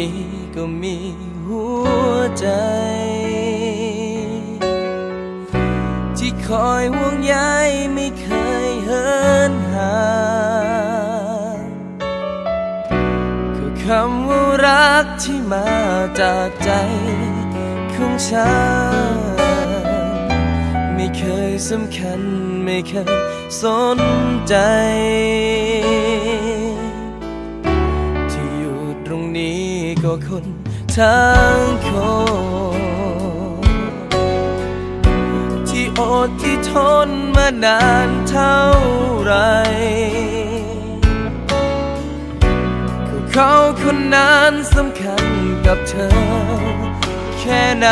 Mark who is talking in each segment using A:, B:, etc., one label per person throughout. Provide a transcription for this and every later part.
A: มีก็มีหัวใจ ที่คอยห่วงใยไม่เคยเหินห่างคือคำว่ารักที่มาจากใจของฉัน ไม่เคยสำคัญไม่เคยสนใจ ว่คนทั้งคนที่อดที่ทนมานานเท่าไรก็เขาคนนั้นสำคัญกับเธอ แค่ไหน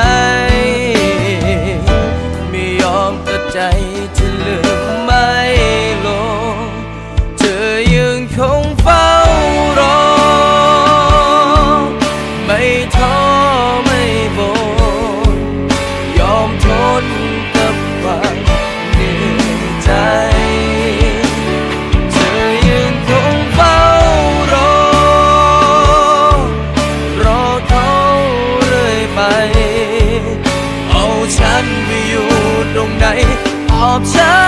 B: all
C: time.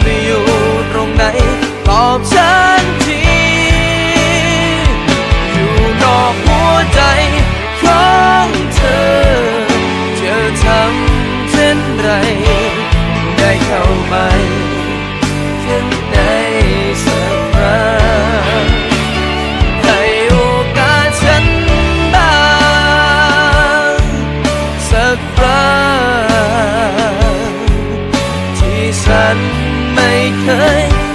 C: mây khơi.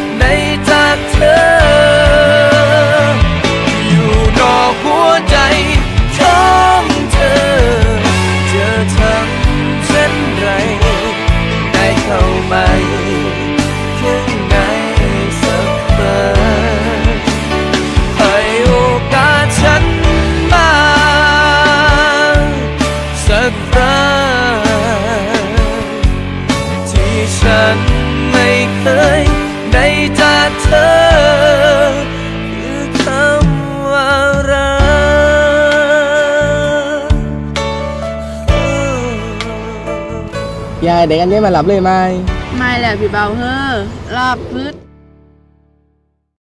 C: Dạ, để anh với mà lặp lên mai. Mai là bị bầu hơ, lọc vứt